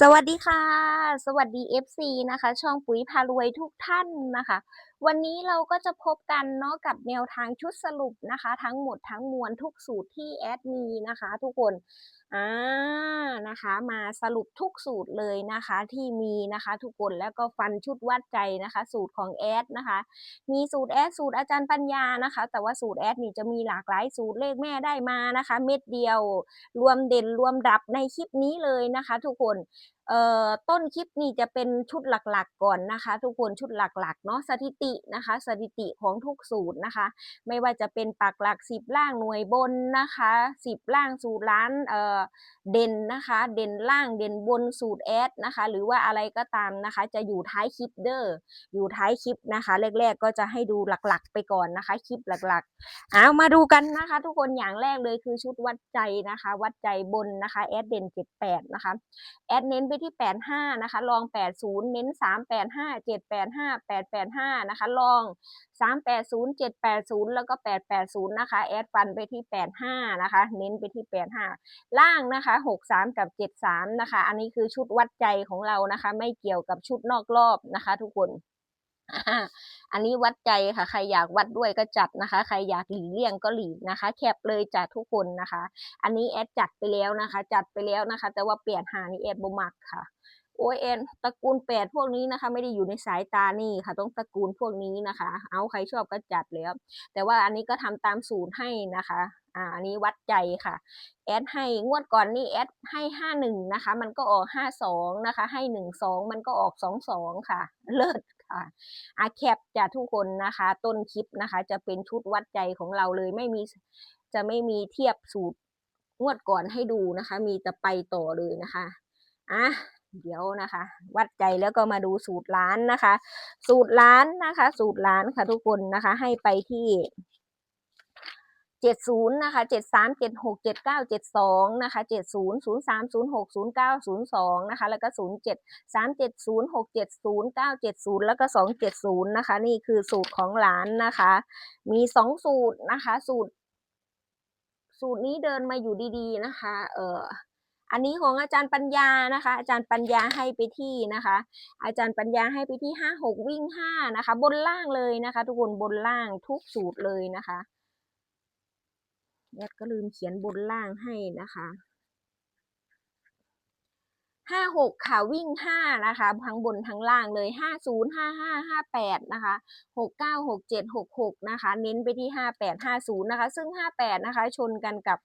สวัสดีค่ะ สวัสดี FC นะคะ ช่องปุ๋ยพารวยทุกท่านนะคะ วันนี้เราก็จะพบกันเนาะกับแนวทางชุดสรุปนะคะ ทั้งหมดทั้งมวลทุกสูตรที่แอดมีนะคะ ทุกคนอ่านะคะมาสรุปทุกสูตรเลยนะคะที่มีนะคะทุกคนแล้วก็ฟันชุดวัดใจนะคะ สูตรของแอดนะคะ มีสูตรแอดสูตรอาจารย์ปัญญานะคะ แต่ว่าสูตรแอดนี่จะมีหลากหลายสูตรเลขแม่ได้มานะคะ เม็ดเดียวรวมเด่นรวมดับในคลิปนี้เลยนะคะ ทุกคนเอ่อต้นคลิปนี่จะเป็นชุดหลักๆก่อนนะคะ ทุกคนชุดหลักๆเนาะสถิตินะคะ สถิติของทุกสูตรนะคะ ไม่ว่าจะเป็นปักหลักสิบล่างหน่วยบนนะคะสิบล่างสูตรล้านเอ่อเด่นนะคะ เด่นล่างเด่นบนสูตรแอดนะคะ หรือว่าอะไรก็ตามนะคะ จะอยู่ท้ายคลิปเด้ออยู่ท้ายคลิปนะคะแรกๆก็จะให้ดูหลักๆ ไปก่อนนะคะ คลิปหลักๆเอามาดูกันนะคะ ทุกคนอย่างแรกเลยคือชุดวัดใจนะคะ วัดใจบนนะคะแอดเด่นเจ็ดแปดนะคะแอดเน้นไปที่ 85 นะคะ ลอง 80 เน้น 385 785 885 นะคะ ลอง 380 780 แล้วก็ 880 นะคะ แอดฟันไปที่ 85 นะคะ เน้นไปที่ 85 ล่างนะคะ 63 กับ 73 นะคะ อันนี้คือชุดวัดใจของเรานะคะ ไม่เกี่ยวกับชุดนอกรอบนะคะ ทุกคน อันนี้วัดใจค่ะ ใครอยากวัดด้วยก็จัดนะคะ ใครอยากหลีเลี่ยงก็หลีนะคะ แคปเลยจากทุกคนนะคะ อันนี้แอดจัดไปแล้วนะคะ จัดไปแล้วนะคะ แต่ว่าเปลี่ยนหานี่แอดบ่มักค่ะโอเอ็นตระกูลแปดพวกนี้นะคะ ไม่ได้อยู่ในสายตานี่ค่ะ ต้องตระกูลพวกนี้นะคะ เอาใครชอบก็จัดแล้ว แต่ว่าอันนี้ก็ทำตามสูตรให้นะคะอ่าอันนี้วัดใจค่ะแอดให้งวดก่อนนี่แอดให้ห้าหนึ่งนะคะ มันก็ออกห้าสองนะคะ ให้หนึ่งสองมันก็ออกสองสองค่ะ เลิศ ค่ะอาแคปจะทุกคนนะคะ ต้นคลิปนะคะ จะเป็นชุดวัดใจของเราเลยไม่มีจะไม่มีเทียบสูตรงวดก่อนให้ดูนะคะ มีแต่ไปต่อเลยนะคะอะเดี๋ยวนะคะ วัดใจแล้วก็มาดูสูตรล้านนะคะ สูตรล้านนะคะ สูตรล้านค่ะทุกคนนะคะ ให้ไปที่ เจ็ดศูนย์นะคะเจ็ดสามเจ็ดหกเจ็ดเก้าเจ็ดสองนะคะเจ็ดศูนย์ศูนย์สามศูนย์หกศูนย์เก้าศูนย์สองนะคะ แล้วก็ศูนย์เจ็ดสามเจ็ดศูนย์หกเจ็ดศูนย์เก้าเจ็ดศูนย์แล้วก็สองเจ็ดศูนย์นะคะ นี่คือสูตรของหลานนะคะ มีสองสูตรนะคะ สูตร สูตรนี้เดินมาอยู่ดีๆนะคะ เอออันนี้ของอาจารย์ปัญญานะคะ อาจารย์ปัญญาให้ไปที่นะคะ อาจารย์ปัญญาให้ไปที่ห้าหกวิ่งห้านะคะ บนล่างเลยนะคะ ทุกคนบนล่างทุกสูตรเลยนะคะ แอดก็ลืมเขียนบนล่างให้นะคะห้าหกค่ะวิ่งห้านะคะทั้งบนทั้งล่างเลยห้าศูนย์ห้าห้าห้าแปดนะคะหกเก้าหกเจ็ดหกหกนะคะ เน้นไปที่ห้าแปดห้าศูนย์นะคะ ซึ่งห้าแปดนะคะ ชนกันกับ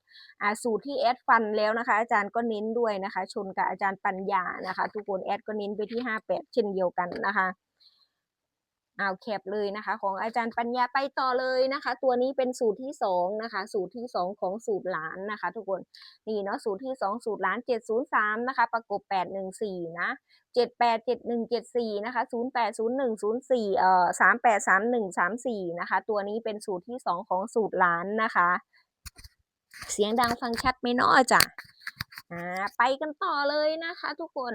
สูตรที่แอดฟันแล้วนะคะ อาจารย์ก็เน้นด้วยนะคะ ชนกับอาจารย์ปัญญานะคะ ทุกคนแอดก็เน้นไปที่ห้าแปดเช่นเดียวกันนะคะ เอาแคปเลยนะคะ ของอาจารย์ปัญญาไปต่อเลยนะคะ ตัวนี้เป็นสูตรที่สองนะคะ สูตรที่สองของสูตรหลานนะคะ ทุกคนนี่เนาะสูตรที่สองสูตรหลานเจ็ดศูนย์สามนะคะ ประกบแปดหนึ่งสี่นะเจ็ดแปดเจ็ดหนึ่งเจ็ดสี่นะคะศูนย์แปดศูนย์หนึ่งศูนย์สี่เอ่อสามแปดสามหนึ่งสามสี่นะคะ ตัวนี้เป็นสูตรที่สองของสูตรหลานนะคะ เสียงดังฟังชัดไหมเนาะจ้ะอ่าไปกันต่อเลยนะคะ ทุกคน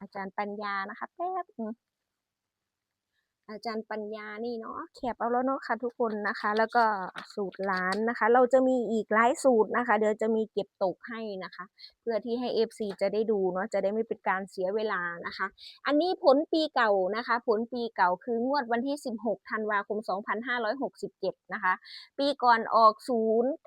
อาจารย์ปัญญานะคะแป๊บ อาจารย์ปัญญานี่เนาะแคปเอาแล้วเนาะค่ะทุกคนนะคะ แล้วก็สูตรล้านนะคะ เราจะมีอีกหลายสูตรนะคะ เดี๋ยวจะมีเก็บตกให้นะคะ เพื่อที่ให้ FC จะได้ดูเนาะจะได้ไม่เป็นการเสียเวลานะคะ อันนี้ผลปีเก่านะคะ ผลปีเก่าคืองวดวันที่ 16ธันวาคม 2567 นะคะ ปีก่อนออก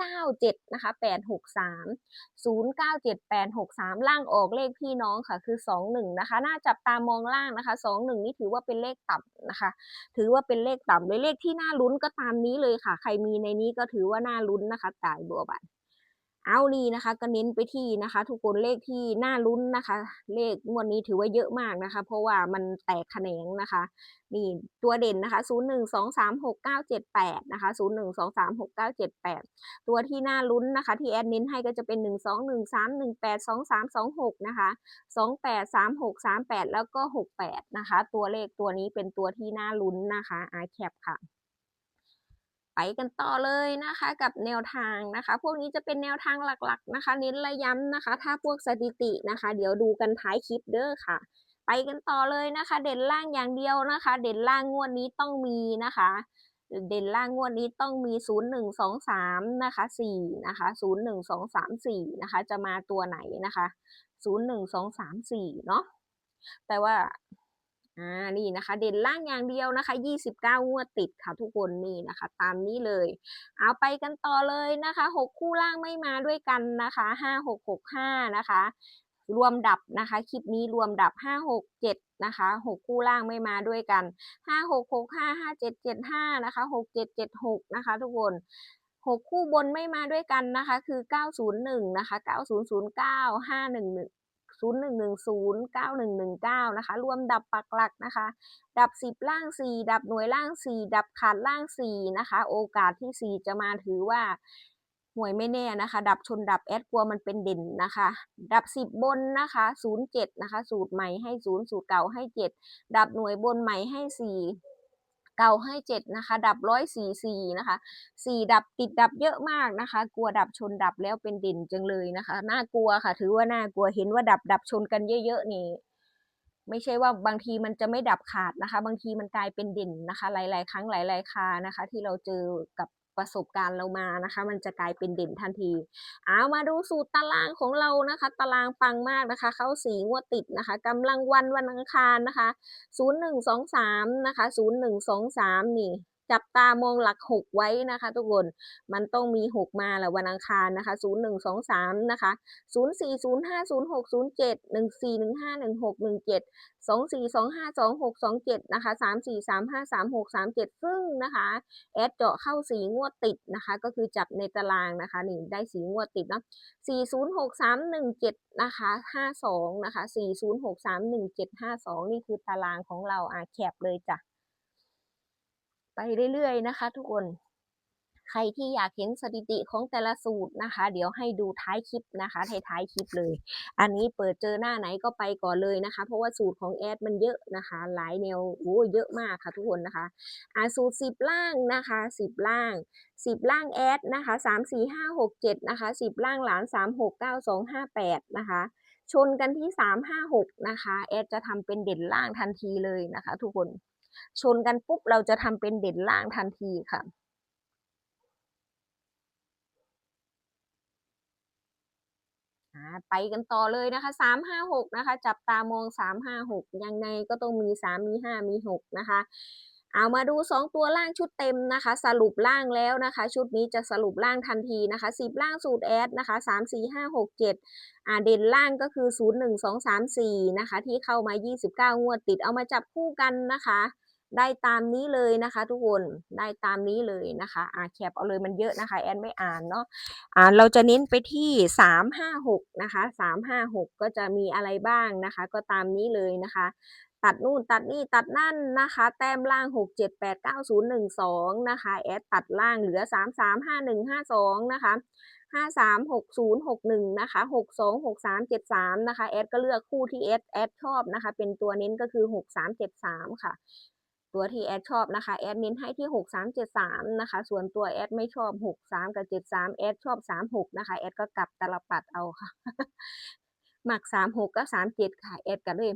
097 นะคะ 863 097863 ล่างออกเลขพี่น้องค่ะคือ 21 นะคะ น่าจับตามองล่างนะคะ 21 นี่ถือว่าเป็นเลขต่ำนะคะถือว่าเป็นเลขต่ำเลยเลขที่น่าลุ้นก็ตามนี้เลยค่ะ ใครมีในนี้ก็ถือว่าน่าลุ้นนะคะจ่ายบัวบัน เอานี่นะคะก็เน้นไปที่นะคะ ทุกคนเลขที่น่าลุ้นนะคะ เลขงวดนี้ถือว่าเยอะมากนะคะ เพราะว่ามันแตกแขนงนะคะ นี่ตัวเด่นนะคะ0 1 2 3 6 9 7 8นะคะ0 1 2 3 6 9 7 8 ตัวที่น่าลุ้นนะคะ ที่แอดเน้นให้ก็จะเป็น 1 2 1 3 1 8 2 3 2 6นะคะ2 8 3 6 3 8 แล้วก็ 6 8นะคะ ตัวเลขตัวนี้เป็นตัวที่น่าลุ้นนะคะอาแคปค่ะ ไปกันต่อเลยนะคะกับแนวทางนะคะ พวกนี้จะเป็นแนวทางหลักๆนะคะ เน้นระย้ำนะคะ ถ้าพวกสถิตินะคะ เดี๋ยวดูกันท้ายคลิปเด้อค่ะ ไปกันต่อเลยนะคะ เด่นล่างอย่างเดียวนะคะ เด่นล่างงวดนี้ต้องมีนะคะ เด่นล่างงวดนี้ต้องมี 0 1 2 3นะคะ4นะคะ0 1 2 3 4นะคะ จะมาตัวไหนนะคะ 0 1 2 3 4เนาะแต่ว่า อ่านี่นะคะ เด่นล่างอย่างเดียวนะคะ 29 งวดติดค่ะทุกคนนี่นะคะ ตามนี้เลย เอาไปกันต่อเลยนะคะ 6 คู่ล่างไม่มาด้วยกันนะคะ 5 6 6 5 นะคะ รวมดับนะคะ คลิปนี้รวมดับ 5 6 7 นะคะ 6 คู่ล่างไม่มาด้วยกัน 5 6 6 5 5 7 7 5 นะคะ 6 7 7 6 นะคะ ทุกคน6คู่บนไม่มาด้วยกันนะคะ คือ 901 นะคะ 9009 511 0110 9119 นะคะ รวมดับปักหลักนะคะ ดับ 10 ล่าง 4 ดับหน่วยล่าง 4 ดับขาดล่าง 4 นะคะ โอกาสที่ 4 จะมาถือว่าหวยไม่แน่นะคะ ดับชนดับแอดกลัวมันเป็นเด่นนะคะ ดับ 10 บนนะคะ07นะคะ สูตรใหม่ให้ 0 สูตรเก่าให้ 7 ดับหน่วยบนใหม่ให้ 4 เก่าให้ 7 นะคะ ดับร้อยสี่สี่นะคะสี่ดับติดดับเยอะมากนะคะ กลัวดับชนดับแล้วเป็นเด่นจังเลยนะคะ น่ากลัวค่ะ ถือว่าน่ากลัวเห็นว่าดับดับชนกันเยอะๆนี่ไม่ใช่ว่าบางทีมันจะไม่ดับขาดนะคะ บางทีมันกลายเป็นเด่นนะคะ หลาย ๆ ครั้งหลาย ๆ คานะคะ ที่เราเจอกับ ประสบการณ์เรามานะคะ มันจะกลายเป็นเด่นทันทีเอามาดูสูตรตารางของเรานะคะ ตารางปังมากนะคะ เข้าสีงวดติดนะคะกำลังวันวันอังคารนะคะ 0123 นะคะ 0123 นี่ จับตามองหลัก 6 ไว้นะคะ ทุกคน มันต้องมี 6 มาแหละวันอังคารนะคะ 0123 นะคะ 04050607 14151617 24252627 นะคะ 34353637 ซึ่งนะคะ แอดเจาะเข้าสีงวดติดนะคะ ก็คือจับในตารางนะคะนี่ได้สีงวดติดเนาะ406317 นะคะ 52 นะคะ 40631752 นี่คือตารางของเราอะแคบเลยจ้ะ ไปเรื่อยๆนะคะ ทุกคน ใครที่อยากเห็นสถิติของแต่ละสูตรนะคะ เดี๋ยวให้ดูท้ายคลิปนะคะท้ายๆคลิปเลย อันนี้เปิดเจอหน้าไหนก็ไปก่อนเลยนะคะ เพราะว่าสูตรของแอดมันเยอะนะคะ หลายแนวโอ้เยอะมากค่ะ ทุกคนนะคะอ่าสูตรสิบล่างนะคะสิบล่างสิบล่างแอดนะคะสามสี่ห้าหกเจ็ดนะคะสิบล่างหลานสามหกเก้าสองห้าแปดนะคะชนกันที่สามห้าหกนะคะ แอดจะทำเป็นเด่นล่างทันทีเลยนะคะทุกคน ชนกันปุ๊บเราจะทำเป็นเด่นล่างทันทีค่ะไปกันต่อเลยนะคะสามห้าหกนะคะ จับตามองสามห้าหกยังไงก็ต้องมีสามมีห้ามีหกนะคะ เอามาดูสองตัวล่างชุดเต็มนะคะ สรุปล่างแล้วนะคะ ชุดนี้จะสรุปล่างทันทีนะคะสิบล่างสูตรแอดนะคะสามสี่ห้าหกเจ็ดอ่าเด่นล่างก็คือศูนย์หนึ่งสองสามสี่นะคะ ที่เข้ามายี่สิบเก้างวดติดเอามาจับคู่กันนะคะ ได้ตามนี้เลยนะคะ ทุกคนได้ตามนี้เลยนะคะอ่าแคปเอาเลยมันเยอะนะคะ แอนไม่อ่านเนาะอ่าเราจะเน้นไปที่สามห้าหกนะคะสามห้าหกก็จะมีอะไรบ้างนะคะ ก็ตามนี้เลยนะคะ ตัดนู่นตัดนี่ตัดนั่นนะคะ แต้มล่างหกเจ็ดแปดเก้าศูนย์หนึ่งสองนะคะ แอดตัดล่างเหลือสามสามห้าหนึ่งห้าสองนะคะห้าสามหกศูนย์หกหนึ่งนะคะหกสองหกสามเจ็ดสามนะคะ แอดก็เลือกคู่ที่แอดแอดชอบนะคะ เป็นตัวเน้นก็คือหกสามเจ็ดสามค่ะ ตัวที่แอดชอบนะคะ แอดเน้นให้ที่ 6373 นะคะ ส่วนตัวแอดไม่ชอบ 63 กับ 73 แอดชอบ 36 นะคะ แอดก็กลับตลปัดเอาค่ะ หมัก 36ก็37 ค่ะ แอดก็เลย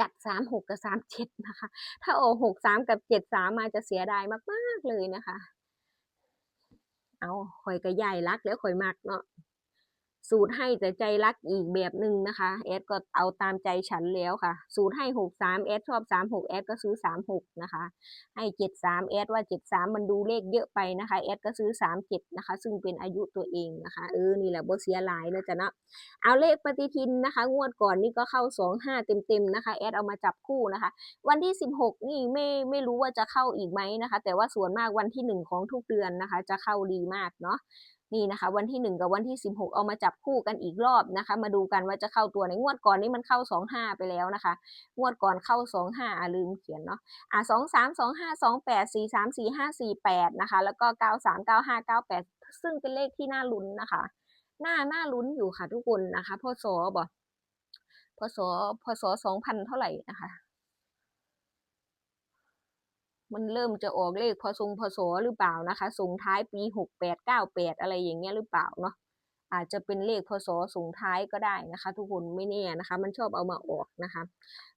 จัดสามหกกับสามเจ็ดนะคะ ถ้าโอหกสามกับเจ็ดสามาจะเสียดายมาก ๆ เลยนะคะ เอาข่อยก็ใหญ่รักแล้วข่อยมักเนาะ สูตรให้แต่ใจรักอีกแบบหนึ่งนะคะแอดก็เอาตามใจฉันแล้วค่ะ สูตรให้หกสามแอดชอบสามหกแอดก็ซื้อสามหกนะคะ ให้เจ็ดสามแอดว่าเจ็ดสามมันดูเลขเยอะไปนะคะแอดก็ซื้อสามเจ็ดนะคะ ซึ่งเป็นอายุตัวเองนะคะเออนี่แหละบเสียหลายนะจ๊ะเนาะเอาเลขปฏิทินนะคะ งวดก่อนนี่ก็เข้าสองห้าเต็มๆนะคะแอดเอามาจับคู่นะคะ วันที่สิบหกนี่ไม่ไม่รู้ว่าจะเข้าอีกไหมนะคะ แต่ว่าส่วนมากวันที่หนึ่งของทุกเดือนนะคะ จะเข้าดีมากเนาะ นี่นะคะ วันที่ 1 กับวันที่ 16 เอามาจับคู่กันอีกรอบนะคะ มาดูกันว่าจะเข้าตัวในงวดก่อนนี้มันเข้า 25 ไปแล้วนะคะ งวดก่อนเข้า 25อะลืมเขียนเนาะอะ23 25 28 43 45 48นะคะแล้วก็ 93 95 98 ซึ่งเป็นเลขที่น่าลุ้นนะคะน่าน่าลุ้นอยู่ค่ะทุกคนนะคะพศบ่พศพศ2000เท่าไหร่นะคะ มันเริ่มจะออกเลขพอทรงพศหรือเปล่านะคะ ส่งท้ายปีหกแปดเก้าแปดอะไรอย่างเงี้ยหรือเปล่าเนาะอาจจะเป็นเลขพศส่งท้ายก็ได้นะคะ ทุกคนไม่แน่นะคะ มันชอบเอามาออกนะคะ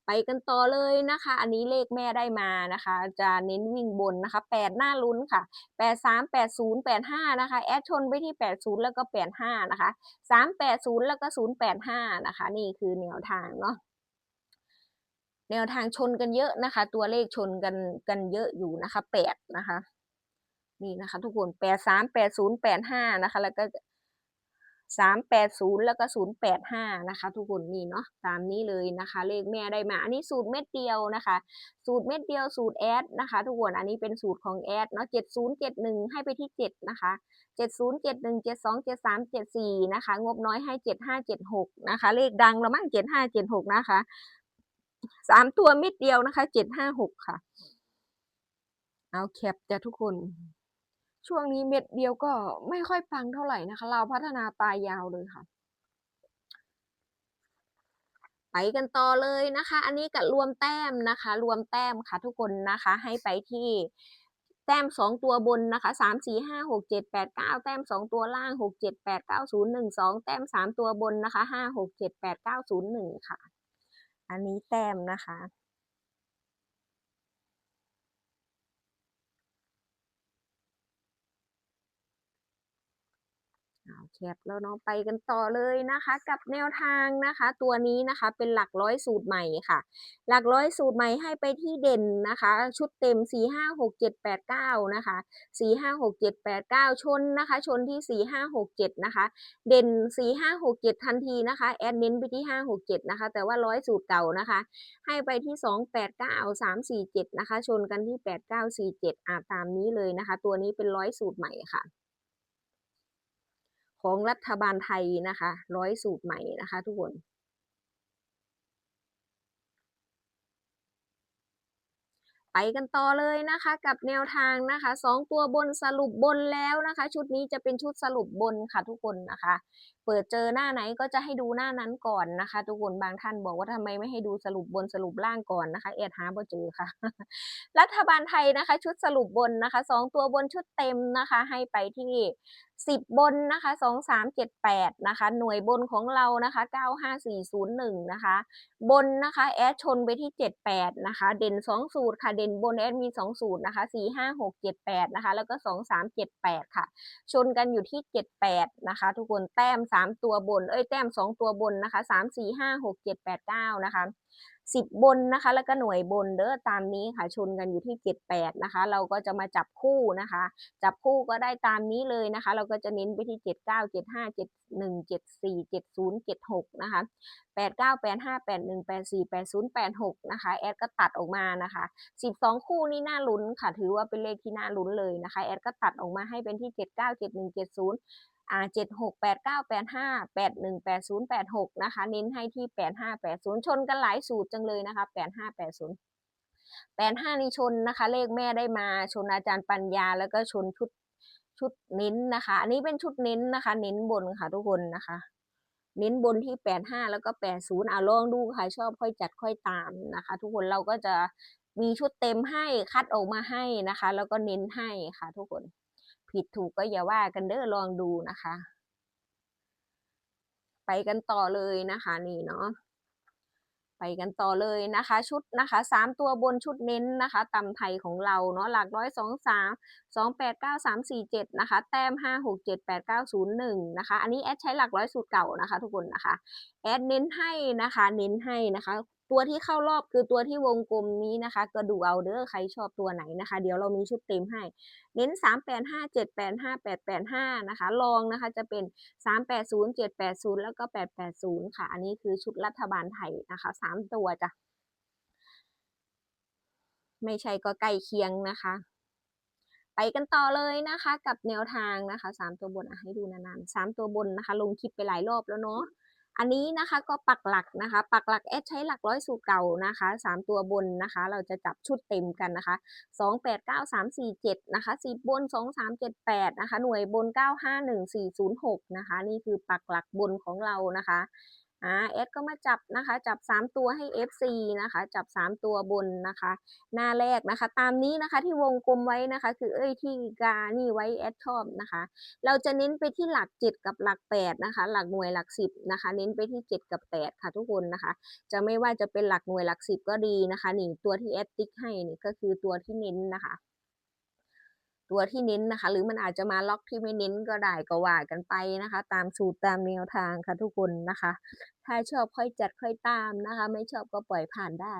ไปกันต่อเลยนะคะ อันนี้เลขแม่ได้มานะคะ จะเน้นวิ่งบนนะคะแปดหน้าลุ้นค่ะแปดสามแปดศูนย์แปดห้านะคะแอดชนไปที่แปดศูนย์แล้วก็แปดห้านะคะสามแปดศูนย์แล้วก็ศูนย์แปดห้านะคะ นี่คือแนวทางเนาะ แนวทางชนกันเยอะนะคะ ตัวเลขชนกันกันเยอะอยู่นะคะแปดนะคะนี่นะคะ ทุกคนแปดสามแปดศูนย์แปดห้านะคะ แล้วก็สามแปดศูนย์แล้วก็ศูนย์แปดห้านะคะ ทุกคนนี่เนาะตามนี้เลยนะคะ เลขแม่ได้มา อันนี้สูตรเม็ดเดียวนะคะ สูตรเม็ดเดียวสูตรแอดนะคะ ทุกคนอันนี้เป็นสูตรของแอดเนาะเจ็ดศูนย์เจ็ดหนึ่งให้ไปที่เจ็ดนะคะเจ็ดศูนย์เจ็ดหนึ่งเจ็ดสองเจ็ดสามเจ็ดสี่นะคะ งบน้อยให้เจ็ดห้าเจ็ดหกนะคะ เลขดังแล้วมั้งเจ็ดห้าเจ็ดหกนะคะ สามตัวเม็ดเดียวนะคะเจ็ดห้าหกค่ะ เอาแคปจ้ะทุกคน ช่วงนี้เม็ดเดียวก็ไม่ค่อยปังเท่าไหร่นะคะ เราพัฒนาปลายยาวเลยค่ะ ไปกันต่อเลยนะคะ อันนี้กับรวมแต้มนะคะ รวมแต้มค่ะ ทุกคนนะคะ ให้ไปที่แต้มสองตัวบนนะคะสามสี่ห้าหกเจ็ดแปดเก้าแต้มสองตัวล่างหกเจ็ดแปดเก้าศูนย์หนึ่งสองแต้มสามตัวบนนะคะห้าหกเจ็ดแปดเก้าศูนย์หนึ่งค่ะ อันนี้แต้มนะคะ เอาแค ปแล้วเนาะไปกันต่อเลยนะคะ กับแนวทางนะคะ ตัวนี้นะคะเป็นหลักร้อยสูตรใหม่ค่ะ หลักร้อยสูตรใหม่ให้ไปที่เด่นนะคะ ชุดเต็ม 4 5 6 7 8 9 นะคะ 4 5 6 7 8 9 ชนนะคะ ชนที่ 4 5 6 7 นะคะ เด่น 4 5 6 7 ทันทีนะคะ แอดเน้นไปที่ 5 6 7 นะคะ แต่ว่าร้อยสูตรเก่านะคะ ให้ไปที่ 2 8 9 3 4 7 นะคะ ชนกันที่ 8 9 4 7อ่าตามนี้เลยนะคะ ตัวนี้เป็นร้อยสูตรใหม่ค่ะ ของรัฐบาลไทยนะคะร้อยสูตรใหม่นะคะ ทุกคนไปกันต่อเลยนะคะ กับแนวทางนะคะสองตัวบนสรุปบนแล้วนะคะ ชุดนี้จะเป็นชุดสรุปบนค่ะทุกคนนะคะเปิดเจอหน้าไหนก็จะให้ดูหน้านั้นก่อนนะคะ ทุกคนบางท่านบอกว่าทำไมไม่ให้ดูสรุปบนสรุปล่างก่อนนะคะเอ็ดหาบ่เจอค่ะ รัฐบาลไทยนะคะ ชุดสรุปบนนะคะสองตัวบนชุดเต็มนะคะ ให้ไปที่สิบบนนะคะสองสามเจ็ดแปดนะคะ หน่วยบนของเรานะคะเก้าห้าสี่ศูนย์หนึ่งนะคะ บนนะคะแอดชนไปที่เจ็ดแปดนะคะ เด่นสองสูตรค่ะ เด่นบนแอดมีสองสูตรนะคะสี่ห้าหกเจ็ดแปดนะคะ แล้วก็สองสามเจ็ดแปดค่ะ ชนกันอยู่ที่เจ็ดแปดนะคะ ทุกคนแต้มสามตัวบน เอ้ยแต้มสองตัวบนนะคะสามสี่ห้าหกเจ็ดแปดเก้านะคะสิบบนนะคะ แล้วก็หน่วยบนเด้อตามนี้ค่ะชนกันอยู่ที่เจ็ดแปดนะคะ เราก็จะมาจับคู่นะคะ จับคู่ก็ได้ตามนี้เลยนะคะ เราก็จะเน้นไปที่เจ็ดเก้าเจ็ดห้าเจ็ดหนึ่งเจ็ดสี่เจ็ดศูนย์เจ็ดหกนะคะแปดเก้าแปดห้าแปดหนึ่งแปดสี่แปดศูนย์แปดหกนะคะแอดก็ตัดออกมานะคะสิบสองคู่นี่น่าลุ้นค่ะถือว่าเป็นเลขที่น่าลุ้นเลยนะคะแอดก็ตัดออกมาให้เป็นที่เจ็ดเก้าเจ็ดหนึ่งเจ็ดศูนย์ อ่าเจ็ดหกแปดเก้าแปดห้าแปดหนึ่งแปดศูนย์แปดหกนะคะ เน้นให้ที่แปดห้าแปดศูนย์ชนกันหลายสูตรจังเลยนะคะแปดห้าแปดศูนย์แปดห้านี่ชนนะคะ เลขแม่ได้มาชนอาจารย์ปัญญา แล้วก็ชนชุดชุดเน้นนะคะ อันนี้เป็นชุดเน้นนะคะ เน้นบนค่ะทุกคนนะคะ เน้นบนที่แปดห้าแล้วก็แปดศูนย์อะลองดูใครชอบค่อยจัดค่อยตามนะคะ ทุกคนเราก็จะมีชุดเต็มให้คัดออกมาให้นะคะ แล้วก็เน้นให้ค่ะทุกคน ผิดถูกก็อย่าว่ากันเด้อลองดูนะคะ ไปกันต่อเลยนะคะนี่เนาะไปกันต่อเลยนะคะ ชุดนะคะสามตัวบนชุดเน้นนะคะตำไทยของเราเนาะหลักร้อยสองสามสองแปดเก้าสามสี่เจ็ดนะคะ แต้มห้าหกเจ็ดแปดเก้าศูนย์หนึ่งนะคะ อันนี้แอดใช้หลักร้อยสูตรเก่านะคะ ทุกคนนะคะ แอดเน้นให้นะคะ เน้นให้นะคะ ตัวที่เข้ารอบคือตัวที่วงกลมนี้นะคะ ก็ดูเอาเด้อใครชอบตัวไหนนะคะ เดี๋ยวเรามีชุดเต็มให้ เน้นสามแปดห้าเจ็ดแปดห้าแปดแปดห้านะคะลองนะคะจะเป็นสามแปดศูนย์เจ็ดแปดศูนย์แล้วก็แปดแปดศูนย์ค่ะ อันนี้คือชุดรัฐบาลไทยนะคะสามตัวจ้ะไม่ใช่ก็ใกล้เคียงนะคะ ไปกันต่อเลยนะคะ กับแนวทางนะคะสามตัวบนให้ดูนานๆสามตัวบนนะคะ ลงคลิปไปหลายรอบแล้วเนาะ อันนี้นะคะก็ปักหลักนะคะ ปักหลักเอสใช้หลักร้อยสูตรเก่านะคะสามตัวบนนะคะ เราจะจับชุดเต็มกันนะคะสองแปดเก้าสามสี่เจ็ดนะคะสิบบนสองสามเจ็ดแปดนะคะ หน่วยบนเก้าห้าหนึ่งสี่ศูนย์หกนะคะ นี่คือปักหลักบนของเรานะคะ อ่าแอดก็มาจับนะคะ จับ 3 ตัวให้ FC นะคะ จับ 3 ตัวบนนะคะ หน้าแรกนะคะ ตามนี้นะคะที่วงกลมไว้นะคะ คือเอ้ยที่กานี่ไว้แอดชอบนะคะ เราจะเน้นไปที่หลัก 7 กับหลัก 8 นะคะ หลักหน่วยหลัก 10 นะคะ เน้นไปที่ 7 กับ 8 ค่ะทุกคนนะคะ จะไม่ว่าจะเป็นหลักหน่วยหลัก 10 ก็ดีนะคะนี่ตัวที่แอดติ๊กให้นี่ก็คือตัวที่เน้นนะคะ ตัวที่เน้นนะคะ หรือมันอาจจะมาล็อกที่ไม่เน้นก็ได้ก็ว่ากันไปนะคะ ตามสูตรตามแนวทางค่ะทุกคนนะคะ ถ้าชอบค่อยจัดค่อยตามนะคะ ไม่ชอบก็ปล่อยผ่านได้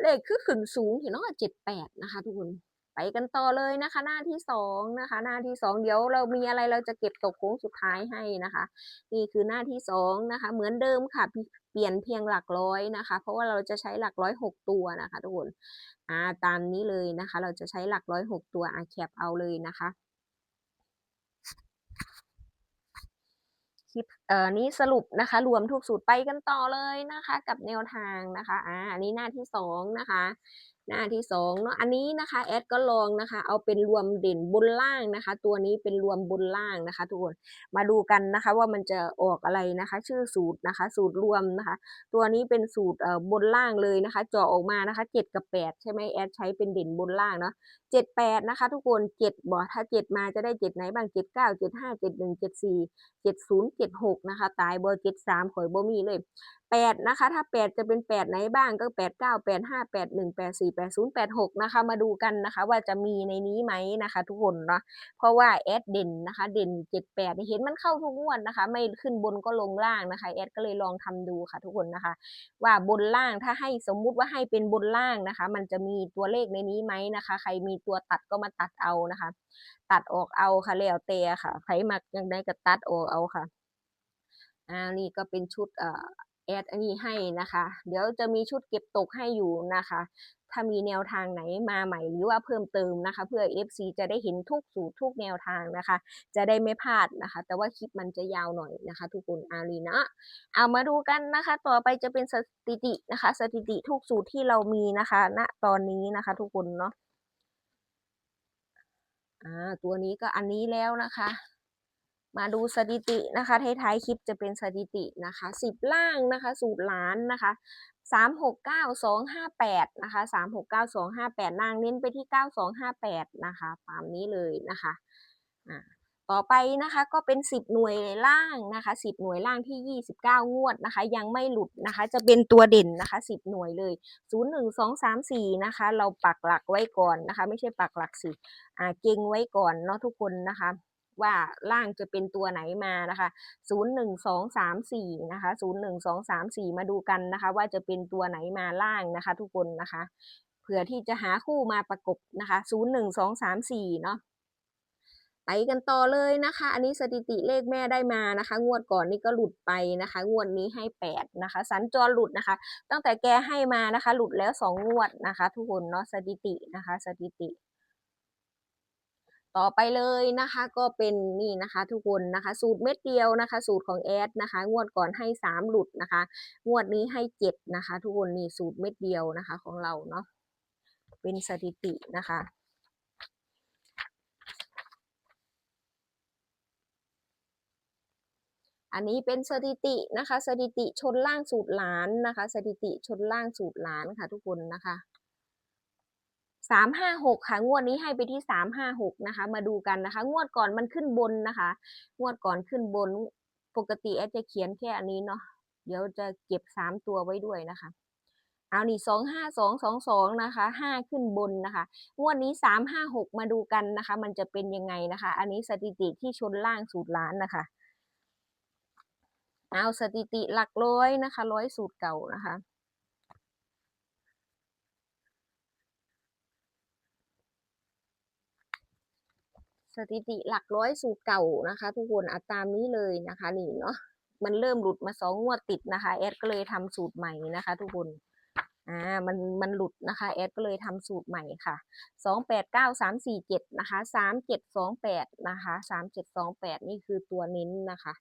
เลขคือขึ้นสูงเห็นเนาะเจ็ดแปดนะคะ ทุกคนไปกันต่อเลยนะคะ หน้าที่สองนะคะ หน้าที่สองเดี๋ยวเรามีอะไรเราจะเก็บตกโค้งสุดท้ายให้นะคะ นี่คือหน้าที่สองนะคะ เหมือนเดิมค่ะ เปลี่ยนเพียงหลักร้อยนะคะ เพราะว่าเราจะใช้หลักร้อยหกตัวนะคะทุกคนอ่าตามนี้เลยนะคะ เราจะใช้หลักร้อยหกตัวอาแคปเอาเลยนะคะคลิปเอ่อนี้สรุปนะคะ รวมทุกสูตรไปกันต่อเลยนะคะ กับแนวทางนะคะอ่าอันนี้หน้าที่สองนะคะ หน้าที่สองเนาะอันนี้นะคะแอดก็ลองนะคะ เอาเป็นรวมเด่นบนล่างนะคะ ตัวนี้เป็นรวมบนล่างนะคะ ทุกคนมาดูกันนะคะว่ามันจะออกอะไรนะคะ ชื่อสูตรนะคะ สูตรรวมนะคะ ตัวนี้เป็นสูตรเอ่อบนล่างเลยนะคะเจาะออกมานะคะเจ็ดกับแปดใช่ไหมแอดใช้เป็นเด่นบนล่างเนาะเจ็ดแปดนะคะ ทุกคนเจ็ดบอถ้าเจ็ดมาจะได้เจ็ดไหนบ้างเจ็ดเก้าเจ็ดห้าเจ็ดหนึ่งเจ็ดสี่เจ็ดศูนย์เจ็ดหกนะคะ ตายเบอร์เจ็ดสามข่อยบ่มีเลย แปดนะคะ ถ้าแปดจะเป็นแปดไหนบ้างก็แปดเก้าแปดห้าแปดหนึ่งแปดสี่แปดศูนย์แปดหกนะคะ มาดูกันนะคะว่าจะมีในนี้ไหมนะคะ ทุกคนเนาะเพราะว่าแอดเด่นนะคะ เด่นเจ็ดแปดเห็นมันเข้าทุกงวดนะคะ ไม่ขึ้นบนก็ลงล่างนะคะแอดก็เลยลองทำดูค่ะ ทุกคนนะคะ ว่าบนล่างถ้าให้สมมุติว่าให้เป็นบนล่างนะคะ มันจะมีตัวเลขในนี้ไหมนะคะ ใครมีตัวตัดก็มาตัดเอานะคะ ตัดออกเอาค่ะแล้วแต่ค่ะใครมักยังได้ก็ตัดออกเอาค่ะอ่านี่ก็เป็นชุดเอ่อ แอดอันนี้ให้นะคะ เดี๋ยวจะมีชุดเก็บตกให้อยู่นะคะ ถ้ามีแนวทางไหนมาใหม่หรือว่าเพิ่มเติมนะคะ เพื่อ FC จะได้เห็นทุกสูตรทุกแนวทางนะคะ จะได้ไม่พลาดนะคะ แต่ว่าคลิปมันจะยาวหน่อยนะคะ ทุกคนอารีนะเอามาดูกันนะคะ ต่อไปจะเป็นสถิตินะคะ สถิติทุกสูตรที่เรามีนะคะ ณตอนนี้นะคะ ทุกคนเนาะอ่าตัวนี้ก็อันนี้แล้วนะคะ มาดูสถิตินะคะท้ายๆคลิปจะเป็นสถิตินะคะสิบล่างนะคะ สูตรล้านนะคะสามหกเก้าสองห้าแปดนะคะสามหกเก้าสองห้าแปดนางเน้นไปที่เก้าสองห้าแปดนะคะตามนี้เลยนะคะอ่าต่อไปนะคะก็เป็นสิบหน่วยล่างนะคะสิบหน่วยล่างที่ยี่สิบเก้างวดนะคะ ยังไม่หลุดนะคะ จะเป็นตัวเด่นนะคะสิบหน่วยเลยศูนย์หนึ่งสองสามสี่นะคะ เราปักหลักไว้ก่อนนะคะ ไม่ใช่ปักหลักสิอ่าเก่งไว้ก่อนเนาะทุกคนนะคะ ว่าล่างจะเป็นตัวไหนมานะคะ0 1 2 3 4นะคะ0 1 2 3 4มาดูกันนะคะ ว่าจะเป็นตัวไหนมาล่างนะคะ ทุกคนนะคะ เผื่อที่จะหาคู่มาประกบนะคะ0 1 2 3 4เนาะไปกันต่อเลยนะคะ อันนี้สถิติเลขแม่ได้มานะคะ งวดก่อนนี่ก็หลุดไปนะคะ งวดนี้ให้8นะคะ สัญจรหลุดนะคะ ตั้งแต่แกให้มานะคะ หลุดแล้ว2งวดนะคะ ทุกคนเนาะสถิตินะคะ สถิติ ต่อไปเลยนะคะ ก็เป็นนี่นะคะ ทุกคนนะคะ สูตรเม็ดเดียวนะคะ สูตรของแอดนะคะ งวดก่อนให้สามหลุดนะคะ งวดนี้ให้เจ็ดนะคะ ทุกคนนี่สูตรเม็ดเดียวนะคะ ของเราเนาะเป็นสถิตินะคะอันนี้เป็นสถิตินะคะ สถิติชนล่างสูตรหลานนะคะ สถิติชนล่างสูตรหลานค่ะทุกคนนะคะ สามห้าหกค่ะ งวดนี้ให้ไปที่สามห้าหกนะคะ มาดูกันนะคะ งวดก่อนมันขึ้นบนนะคะ งวดก่อนขึ้นบน ปกติแอดจะเขียนแค่อันนี้เนาะ เดี๋ยวจะเก็บสามตัวไว้ด้วยนะคะเอานี่สองห้าสองสองสองนะคะห้าขึ้นบนนะคะ งวดนี้สามห้าหกมาดูกันนะคะ มันจะเป็นยังไงนะคะ อันนี้สถิติที่ชนล่างสูตรล้านนะคะ เอาสถิติหลักร้อยนะคะ ร้อยสูตรเก่านะคะ สถิติหลักร้อยสูตรเก่านะคะ ทุกคนอัตามนี้เลยนะคะนี่เนาะมันเริ่มหลุดมาสองงวดติดนะคะแอดก็เลยทำสูตรใหม่นะคะ ทุกคนอ่ามันมันหลุดนะคะแอดก็เลยทำสูตรใหม่ค่ะสองแปดเก้าสามสี่เจ็ดนะคะสามเจ็ดสองแปดนะคะสามเจ็ดสองแปดนี่คือตัวเน้นนะคะ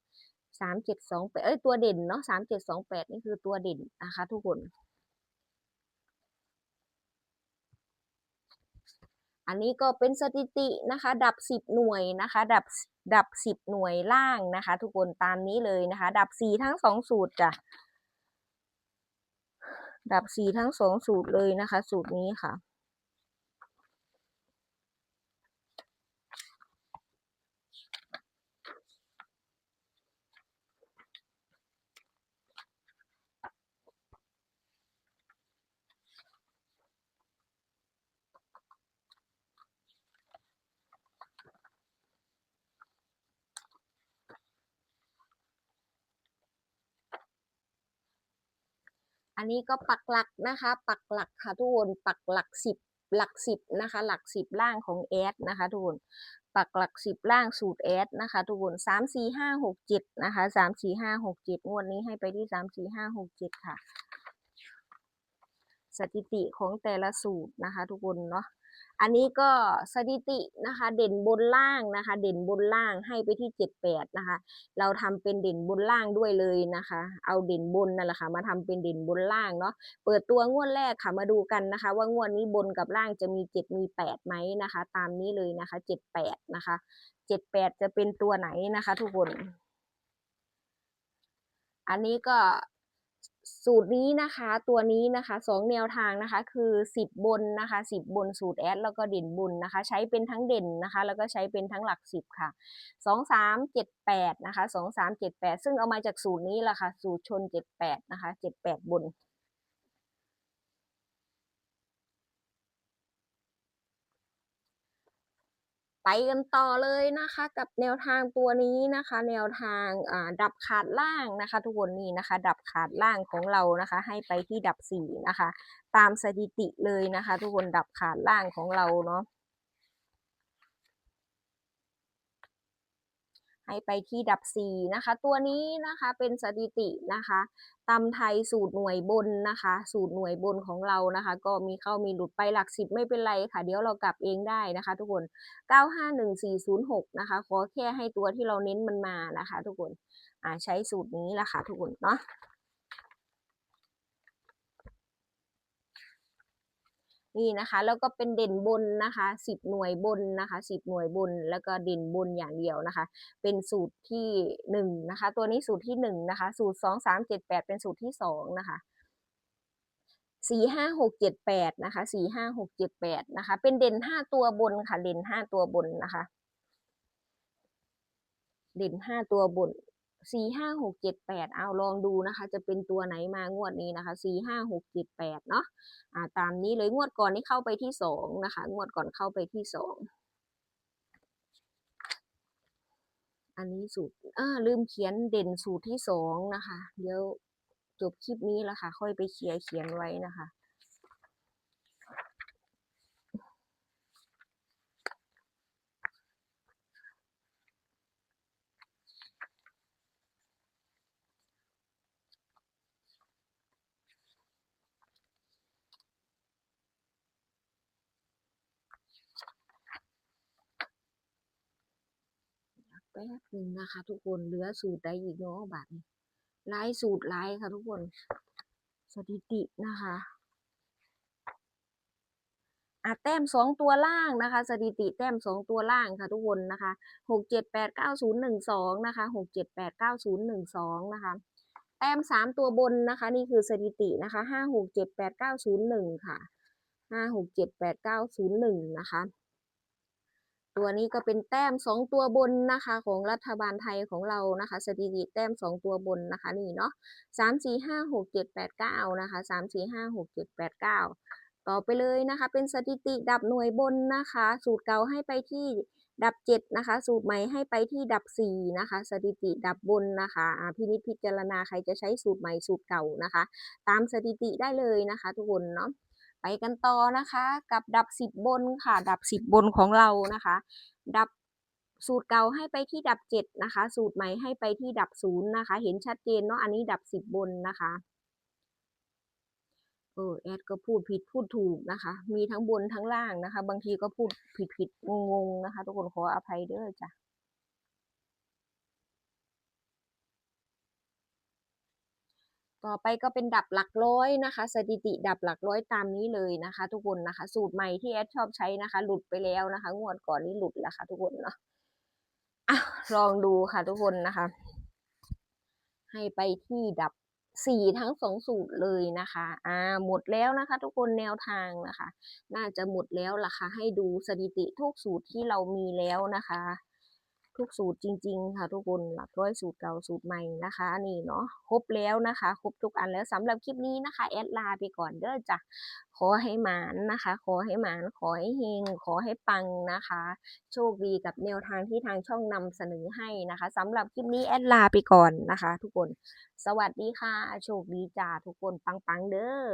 สามเจ็ดสองแปดเอ้ยตัวเด่นเนาะสามเจ็ดสองแปดนี่คือตัวเด่นนะคะ ทุกคน อันนี้ก็เป็นสถิตินะคะ ดับสิบหน่วยนะคะ ดับดับสิบหน่วยล่างนะคะ ทุกคนตามนี้เลยนะคะ ดับสี่ทั้งสองสูตรจ้ะดับสี่ทั้งสองสูตรเลยนะคะ สูตรนี้ค่ะ อันนี้ก็ปักหลักนะคะ ปักหลักค่ะทุกคนปักหลักสิบหลักสิบนะคะ หลักสิบล่างของแอดนะคะทุกคนปักหลักสิบล่างสูตรแอดนะคะ ทุกคนสามสี่ห้าหกเจ็ดนะคะสามสี่ห้าหกเจ็ดงวดนี้ให้ไปที่สามสี่ห้าหกเจ็ดค่ะ สถิติของแต่ละสูตรนะคะ ทุกคนเนาะ อันนี้ก็สถิตินะคะ เด่นบนล่างนะคะ เด่นบนล่างให้ไปที่เจ็ดแปดนะคะ เราทำเป็นเด่นบนล่างด้วยเลยนะคะ เอาเด่นบนนั่นแหละค่ะมาทำเป็นเด่นบนล่างเนาะเปิดตัวงวดแรกค่ะมาดูกันนะคะ ว่างวดนี้บนกับล่างจะมีเจ็ดมีแปดไหมนะคะ ตามนี้เลยนะคะเจ็ดแปดนะคะเจ็ดแปดจะเป็นตัวไหนนะคะ ทุกคน อันนี้ก็ สูตรนี้นะคะตัวนี้นะคะสองแนวทางนะคะคือสิบบนนะคะสิบบนสูตรแอดแล้วก็เด่นบนนะคะ ใช้เป็นทั้งเด่นนะคะ แล้วก็ใช้เป็นทั้งหลักสิบค่ะสองสามเจ็ดแปดนะคะสองสามเจ็ดแปดซึ่งเอามาจากสูตรนี้แหละค่ะสูตรชนเจ็ดแปดนะคะเจ็ดแปดบน ไปกันต่อเลยนะคะ กับแนวทางตัวนี้นะคะ แนวทางดับขาดล่างนะคะ ทุกคนนี่นะคะ ดับขาดล่างของเรานะคะ ให้ไปที่ดับสี่นะคะ ตามสถิติเลยนะคะ ทุกคนดับขาดล่างของเราเนาะ ให้ไปที่ดับสีนะคะ ตัวนี้นะคะเป็นสถิตินะคะตำไทยสูตรหน่วยบนนะคะ สูตรหน่วยบนของเรานะคะ ก็มีเข้ามีหลุดไปหลักสิบไม่เป็นไรค่ะ เดี๋ยวเรากลับเองได้นะคะ ทุกคน 951406 นะคะ ขอแค่ให้ตัวที่เราเน้นมันมานะคะ ทุกคนใช้สูตรนี้ละค่ะทุกคนเนาะ นี่นะคะแล้วก็เป็นเด่นบนนะคะสิบหน่วยบนนะคะสิบหน่วยบน แล้วก็เด่นบนอย่างเดียวนะคะ เป็นสูตรที่หนึ่งนะคะ ตัวนี้สูตรที่หนึ่งนะคะ สูตรสองสามเจ็ดแปดเป็นสูตรที่สองนะคะสี่ห้าหกเจ็ดแปดนะคะสี่ห้าหกเจ็ดแปดนะคะ เป็นเด่นห้าตัวบนค่ะเด่นห้าตัวบนนะคะ เด่นห้าตัวบน สี่ห้าหกเจ็ดแปดเอาลองดูนะคะ จะเป็นตัวไหนมางวดนี้นะคะสี่ห้าหกเจ็ดแปดเนาะอ่าตามนี้เลยงวดก่อนนี่เข้าไปที่สองนะคะ งวดก่อนเข้าไปที่สองอันนี้สูตรอ่าลืมเขียนเด่นสูตรที่สองนะคะ เดี๋ยวจบคลิปนี้แล้วค่ะ ค่อยไปเคลียร์เขียนไว้นะคะ แป๊บหนึ่งนะคะ ทุกคนเหลือสูตรใดอีกเนาะบัตรลายสูตรลายค่ะ ทุกคนสถิตินะคะอะแต้มสองตัวล่างนะคะ สถิติแต้มสองตัวล่างค่ะทุกคนนะคะหกเจ็ดแปดเก้าศูนย์หนึ่งสองนะคะหกเจ็ดแปดเก้าศูนย์หนึ่งสองนะคะแต้มสามตัวบนนะคะ นี่คือสถิตินะคะห้าหกเจ็ดแปดเก้าศูนย์หนึ่งค่ะห้าหกเจ็ดแปดเก้าศูนย์หนึ่งนะคะ ตัวนี้ก็เป็นแต้มสองตัวบนนะคะ ของรัฐบาลไทยของเรานะคะสถิติแต้มสองตัวบนนะคะนี่เนาะสามสี่ห้าหกเจ็ดแปดเก้านะคะสามสี่ห้าหกเจ็ดแปดเก้าต่อไปเลยนะคะ เป็นสถิติดับหน่วยบนนะคะ สูตรเก่าให้ไปที่ดับเจ็ดนะคะ สูตรใหม่ให้ไปที่ดับสี่นะคะ สถิติดับบนนะคะพินิจพิจารณาใครจะใช้สูตรใหม่สูตรเก่านะคะ ตามสถิติได้เลยนะคะ ทุกคนเนาะ ไปกันต่อนะคะ กับดับสิบบนค่ะ ดับสิบบนของเรานะคะ ดับสูตรเก่าให้ไปที่ดับเจ็ดนะคะ สูตรใหม่ให้ไปที่ดับศูนย์นะคะ เห็นชัดเจนเนาะอันนี้ดับสิบบนนะคะเออแอดก็พูดผิดพูดถูกนะคะ มีทั้งบนทั้งล่างนะคะ บางทีก็พูดผิดผิดงงงๆนะคะ ทุกคนขออภัยเด้อจ้ะ ต่อไปก็เป็นดับหลักร้อยนะคะ สถิติดับหลักร้อยตามนี้เลยนะคะ ทุกคนนะคะ สูตรใหม่ที่แอดชอบใช้นะคะ หลุดไปแล้วนะคะ งวดก่อนนี้หลุดแล้วค่ะ ทุกคนเนาะอะลองดูค่ะทุกคนนะคะ ให้ไปที่ดับสี่ทั้งสองสูตรเลยนะคะ อ่า หมดแล้วนะคะ ทุกคนแนวทางนะคะ น่าจะหมดแล้วล่ะค่ะ ให้ดูสถิติทุกสูตรที่เรามีแล้วนะคะ ทุกสูตรจริง ๆ ค่ะทุกคนหลักร้อยสูตรเก่าสูตรใหม่นะคะนี่เนาะครบแล้วนะคะครบทุกอันแล้วสำหรับคลิปนี้นะคะแอดลาไปก่อนเด้อจ้ะขอให้หมานนะคะ ขอให้หมานขอให้เฮงขอให้ปังนะคะ โชคดีกับแนวทางที่ทางช่องนำเสนอให้นะคะสำหรับคลิปนี้แอดลาไปก่อนนะคะ ทุกคน สวัสดีค่ะ โชคดีจ้าทุกคนปังๆเด้อ